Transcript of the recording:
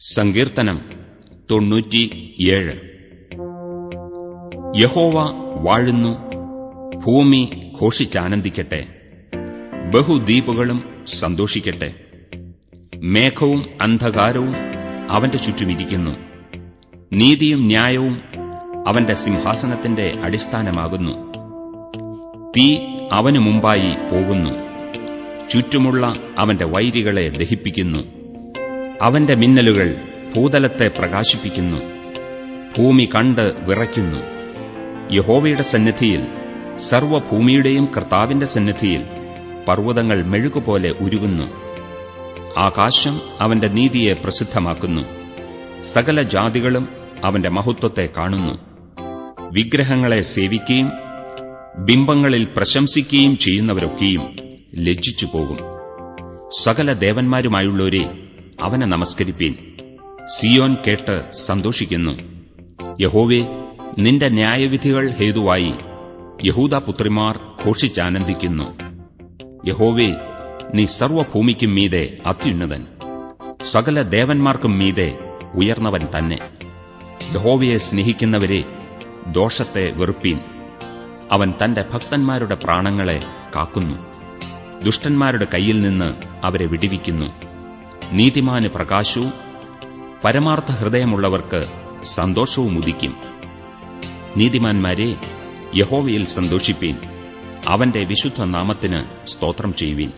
സങ്കീർത്തനം തൊണ്ണൂറ്റിയേഴ്. യഹോവ വാഴുന്നു ഭൂമി ഘോഷിച്ചാനന്ദിക്കട്ടെ ബഹുദ്വീപുകളും സന്തോഷിക്കട്ടെ മേഘവും അന്ധകാരവും അവന്റെ ചുറ്റുമിരിക്കുന്നു നീതിയും ന്യായവും അവന്റെ സിംഹാസനത്തിന്റെ അടിസ്ഥാനമാകുന്നു. തീ അവനു മുമ്പായി പോകുന്നു ചുറ്റുമുള്ള അവന്റെ വൈരികളെ ദഹിപ്പിക്കുന്നു. അവന്റെ മിന്നലുകൾ ഭൂതലത്തെ പ്രകാശിപ്പിക്കുന്നു. ഭൂമി കണ്ട് വിറയ്ക്കുന്നു. യഹോവയുടെ സന്നിധിയിൽ സർവഭൂമിയുടെയും കർത്താവിന്റെ സന്നിധിയിൽ പർവതങ്ങൾ മെഴുകുപോലെ ഉരുകുന്നു. ആകാശം അവന്റെ നീതിയെ പ്രസിദ്ധമാക്കുന്നു. സകല ജാതികളും അവന്റെ മഹത്വത്തെ കാണുന്നു. വിഗ്രഹങ്ങളെ സേവിക്കുകയും ബിംബങ്ങളിൽ പ്രശംസിക്കുകയും ചെയ്യുന്നവരൊക്കെയും ലജ്ജിച്ചു പോകും സകല ദേവന്മാരുമായുള്ളവരെ അവനെ നമസ്കരിപ്പീൻ. സിയോൻ കേട്ട് സന്തോഷിക്കുന്നു. യഹോവേ നിന്റെ ന്യായവിധികൾ ഹേതുവായി യഹൂദപുത്രിമാർ ഘോഷിച്ചാനന്ദിക്കുന്നു. യഹോവേ നീ സർവഭൂമിക്കും മീതെ അത്യുന്നതൻ. സകല ദേവന്മാർക്കും മീതെ ഉയർന്നവൻ തന്നെ. യഹോവയെ സ്നേഹിക്കുന്നവരെ ദോഷത്തെ വെറുപ്പീൻ. അവൻ തന്റെ ഭക്തന്മാരുടെ പ്രാണങ്ങളെ കാക്കുന്നു. ദുഷ്ടന്മാരുടെ കയ്യിൽ നിന്ന് അവരെ വിടിവിക്കുന്നു. നീതിമാന് പ്രകാശവും പരമാർത്ഥ ഹൃദയമുള്ളവർക്ക് സന്തോഷവും ഉദിക്കും. നീതിമാന്മാരെ യഹോവയിൽ സന്തോഷിപ്പീൻ. അവന്റെ വിശുദ്ധ നാമത്തിന് സ്തോത്രം ചെയ്യുവീൻ.